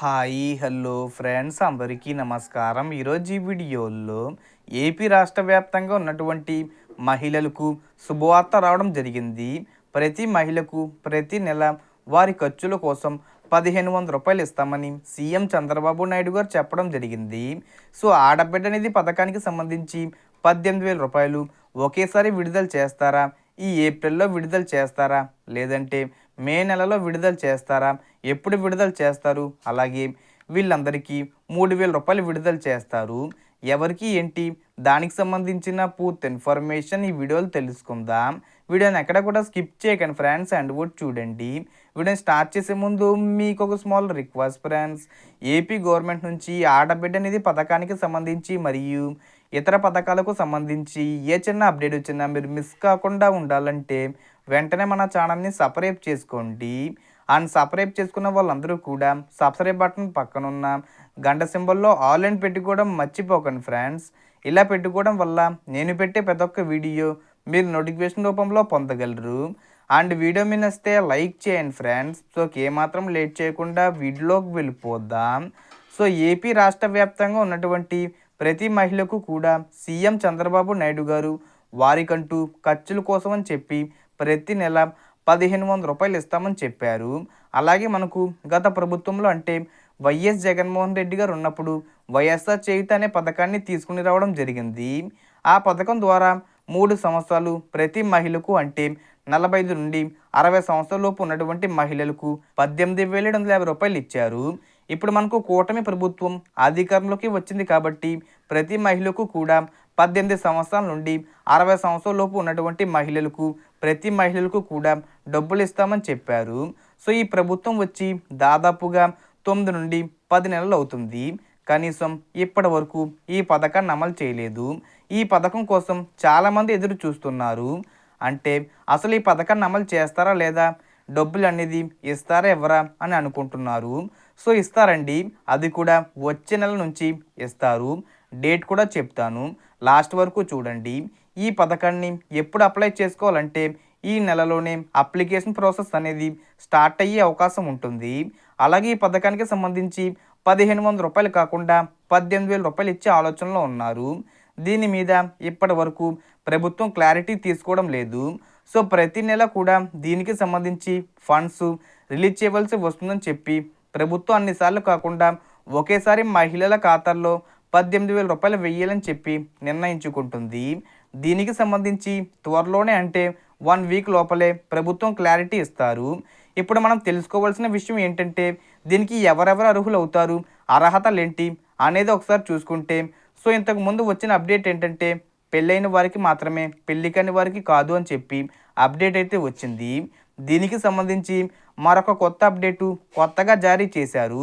Hi hello friends. అందరికీ నమస్కారం. ఈరోజు ఈ వీడియోలో ఏపీ రాష్ట్ర వ్యాప్తంగా ఉన్నటువంటి మహిళలకు శుభవార్త రావడం జరిగింది. ప్రతి మహిళకు ప్రతి నెల వారి ఖర్చుల కోసం పదిహేను వందల రూపాయలు ఇస్తామని సీఎం చంద్రబాబు నాయుడు గారు చెప్పడం జరిగింది. సో ఆడబిడ్డ అనేది పథకానికి సంబంధించి పద్దెనిమిది వేల రూపాయలు ఒకేసారి విడుదల చేస్తారా? ఈ ఏప్రిల్లో విడుదల చేస్తారా? లేదంటే మే నెలలో విడుదల చేస్తారా? ఎప్పుడు విడుదల చేస్తారు? అలాగే వీళ్ళందరికీ మూడు వేల రూపాయలు విడుదల చేస్తారు. ఎవరికి ఏంటి? దానికి సంబంధించిన పూర్తి ఇన్ఫర్మేషన్ ఈ వీడియోలో తెలుసుకుందాం. వీడియోని ఎక్కడ కూడా స్కిప్ చేయకండి ఫ్రెండ్స్ అండ్ కూడా చూడండి. వీడియోని స్టార్ట్ చేసే ముందు మీకు ఒక small request friends. AP government నుంచి ఆడబిడ్డ అనేది పథకానికి సంబంధించి మరియు ఇతర పథకాలకు సంబంధించి ఏ చిన్న అప్డేట్ వచ్చినా మీరు మిస్ కాకుండా ఉండాలంటే వెంటనే మన ఛానల్ని సబ్స్క్రైబ్ చేసుకోండి. అండ్ సబ్స్క్రైబ్ చేసుకున్న వాళ్ళందరూ కూడా సబ్స్క్రైబ్ బటన్ పక్కన ఉన్న గంట సింబల్లో ఆల్ అండ్ పెట్టుకోవడం మర్చిపోకండి ఫ్రెండ్స్. ఇలా పెట్టుకోవడం వల్ల నేను పెట్టే ప్రతి ఒక్క వీడియో మీరు నోటిఫికేషన్ రూపంలో పొందగలరు. అండ్ వీడియో మీద వస్తే లైక్ చేయండి ఫ్రెండ్స్. సో ఏమాత్రం లేట్ చేయకుండా వీడియోలోకి వెళ్ళిపోదాం. సో ఏపీ రాష్ట్ర వ్యాప్తంగా ఉన్నటువంటి ప్రతి మహిళకు కూడా సీఎం చంద్రబాబు నాయుడు గారు వారికంటూ ఖర్చుల కోసం అని చెప్పి ప్రతి నెల పదిహేను వందల రూపాయలు ఇస్తామని చెప్పారు. అలాగే మనకు గత ప్రభుత్వంలో అంటే వైఎస్ జగన్మోహన్ రెడ్డి గారు ఉన్నప్పుడు వైఎస్ఆర్ చేయుత అనే పథకాన్ని తీసుకుని రావడం జరిగింది. ఆ పథకం ద్వారా మూడు సంవత్సరాలు ప్రతి మహిళకు అంటే నలభై ఐదు నుండి అరవై సంవత్సరాల లోపు ఉన్నటువంటి మహిళలకు పద్దెనిమిది వేల ఏడు వందల యాభై రూపాయలు ఇచ్చారు. ఇప్పుడు మనకు కూటమి ప్రభుత్వం అధికారంలోకి వచ్చింది కాబట్టి ప్రతి మహిళకు కూడా పద్దెనిమిది సంవత్సరాల నుండి అరవై సంవత్సరాల లోపు ఉన్నటువంటి మహిళలకు ప్రతి మహిళలకు కూడా డబ్బులు ఇస్తామని చెప్పారు. సో ఈ ప్రభుత్వం వచ్చి దాదాపుగా తొమ్మిది నుండి పది నెలలు అవుతుంది. కనీసం ఇప్పటి వరకు ఈ పథకాన్ని అమలు చేయలేదు. ఈ పథకం కోసం చాలామంది ఎదురు చూస్తున్నారు. అంటే అసలు ఈ పథకాన్ని అమలు చేస్తారా లేదా? డబ్బులు అనేది ఇస్తారా ఎవరా అని అనుకుంటున్నారు. సో ఇస్తారండి. అది కూడా వచ్చే నెల నుంచి ఇస్తారు. డేట్ కూడా చెప్తాను. లాస్ట్ వరకు చూడండి. ఈ పథకాన్ని ఎప్పుడు అప్లై చేసుకోవాలంటే ఈ నెలలోనే అప్లికేషన్ ప్రాసెస్ అనేది స్టార్ట్ అయ్యే అవకాశం ఉంటుంది. అలాగే ఈ పథకానికి సంబంధించి పదిహేను వందల రూపాయలు కాకుండా పద్దెనిమిది వేల రూపాయలు ఇచ్చే ఆలోచనలో ఉన్నారు. దీని మీద ఇప్పటి వరకు ప్రభుత్వం క్లారిటీ తీసుకోవడం లేదు. సో ప్రతి నెల కూడా దీనికి సంబంధించి ఫండ్స్ రిలీజ్ చేయవలసి వస్తుందని చెప్పి ప్రభుత్వం అన్నిసార్లు కాకుండా ఒకేసారి మహిళల ఖాతాల్లో పద్దెనిమిది వేల రూపాయలు వెయ్యాలని చెప్పి నిర్ణయించుకుంటుంది. దీనికి సంబంధించి త్వరలోనే అంటే వన్ వీక్ లోపలే ప్రభుత్వం క్లారిటీ ఇస్తారు. ఇప్పుడు మనం తెలుసుకోవాల్సిన విషయం ఏంటంటే దీనికి ఎవరెవరు అర్హులు అవుతారు అర్హతలు ఏంటి అనేది ఒకసారి చూసుకుంటే సో ఇంతకు ముందు వచ్చిన అప్డేట్ ఏంటంటే పెళ్ళైన వారికి మాత్రమే పెళ్ళి కాని వారికి కాదు అని చెప్పి అప్డేట్ అయితే వచ్చింది. దీనికి సంబంధించి మరొక కొత్త అప్డేటు కొత్తగా జారీ చేశారు.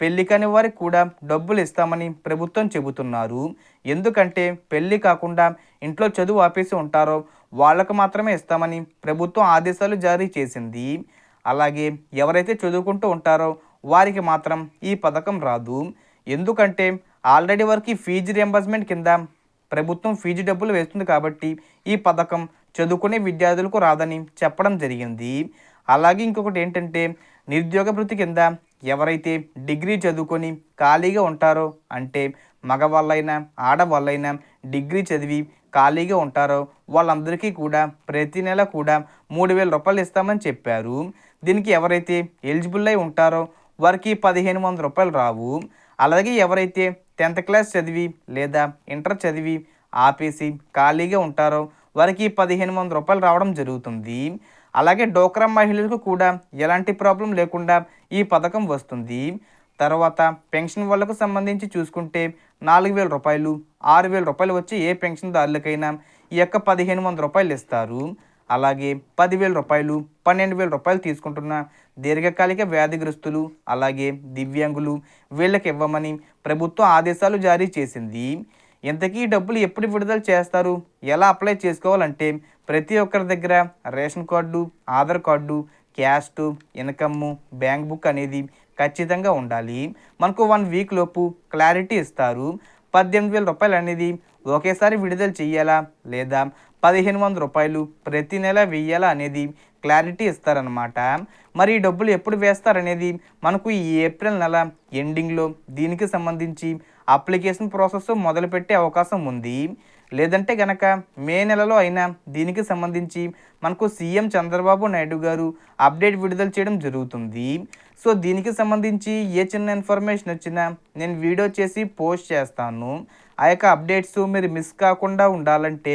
పెళ్ళి కాని వారికి కూడా డబ్బులు ఇస్తామని ప్రభుత్వం చెబుతున్నారు. ఎందుకంటే పెళ్ళి కాకుండా ఇంట్లో చదువు ఆపేసి ఉంటారో వాళ్ళకు మాత్రమే ఇస్తామని ప్రభుత్వం ఆదేశాలు జారీ చేసింది. అలాగే ఎవరైతే చదువుకుంటూ ఉంటారో వారికి మాత్రం ఈ పథకం రాదు. ఎందుకంటే ఆల్రెడీ వారికి ఫీజు రియంబర్స్మెంట్ కింద ప్రభుత్వం ఫీజు డబ్బులు వేస్తుంది కాబట్టి ఈ పథకం చదువుకునే విద్యార్థులకు రాదని చెప్పడం జరిగింది. అలాగే ఇంకొకటి ఏంటంటే నిరుద్యోగ భృతి కింద ఎవరైతే డిగ్రీ చదువుకొని ఖాళీగా ఉంటారో అంటే మగవాళ్ళైనా ఆడవాళ్ళైనా డిగ్రీ చదివి ఖాళీగా ఉంటారో వాళ్ళందరికీ కూడా ప్రతి నెల కూడా మూడు వేల రూపాయలు ఇస్తామని చెప్పారు. దీనికి ఎవరైతే ఎలిజిబుల్ అయి ఉంటారో వారికి పదిహేను వందల రూపాయలు రావు. అలాగే ఎవరైతే టెన్త్ క్లాస్ చదివి లేదా ఇంటర్ చదివి ఆపేసి ఖాళీగా ఉంటారో వారికి పదిహేను వందల రూపాయలు రావడం జరుగుతుంది. అలాగే డోక్రా మహిళలకు కూడా ఎలాంటి ప్రాబ్లం లేకుండా ఈ పథకం వస్తుంది. తర్వాత పెన్షన్ వాళ్ళకు సంబంధించి చూసుకుంటే నాలుగు వేల రూపాయలు ఆరు వేల రూపాయలు వచ్చి ఏ పెన్షన్దారులకైనా ఈ యొక్క పదిహేను వందల రూపాయలు ఇస్తారు. అలాగే పదివేల రూపాయలు పన్నెండు వేల రూపాయలు తీసుకుంటున్న దీర్ఘకాలిక వ్యాధిగ్రస్తులు అలాగే దివ్యాంగులు వీళ్ళకి ఇవ్వమని ప్రభుత్వం ఆదేశాలు జారీ చేసింది. ఇంతకీ డబ్బులు ఎప్పుడు విడుదల చేస్తారు? ఎలా అప్లై చేసుకోవాలంటే ప్రతి ఒక్కరి దగ్గర ration card Aadhaar card caste income bank book అనేది ఖచ్చితంగా ఉండాలి. మనకు వన్ వీక్ లోపు క్లారిటీ ఇస్తారు. పద్దెనిమిది వేల రూపాయలు అనేది ఒకేసారి విడుదల చేయాలా? లేదా పదిహేను వందల రూపాయలు ప్రతి నెల వెయ్యాలా అనేది క్లారిటీ ఇస్తారనమాట మరి ఈ డబ్బులు ఎప్పుడు వేస్తారనేది మనకు ఈ ఏప్రిల్ నెల ఎండింగ్లో దీనికి సంబంధించి అప్లికేషన్ ప్రాసెస్ మొదలుపెట్టే అవకాశం ఉంది. లేదంటే గనక మే నెలలో అయినా దీనికి సంబంధించి మనకు సీఎం చంద్రబాబు నాయుడు గారు అప్డేట్ విడుదల చేయడం జరుగుతుంది. సో దీనికి సంబంధించి ఏ చిన్న ఇన్ఫర్మేషన్ వచ్చినా నేను వీడియో చేసి పోస్ట్ చేస్తాను. ఆ యొక్క అప్డేట్స్ మీరు మిస్ కాకుండా ఉండాలంటే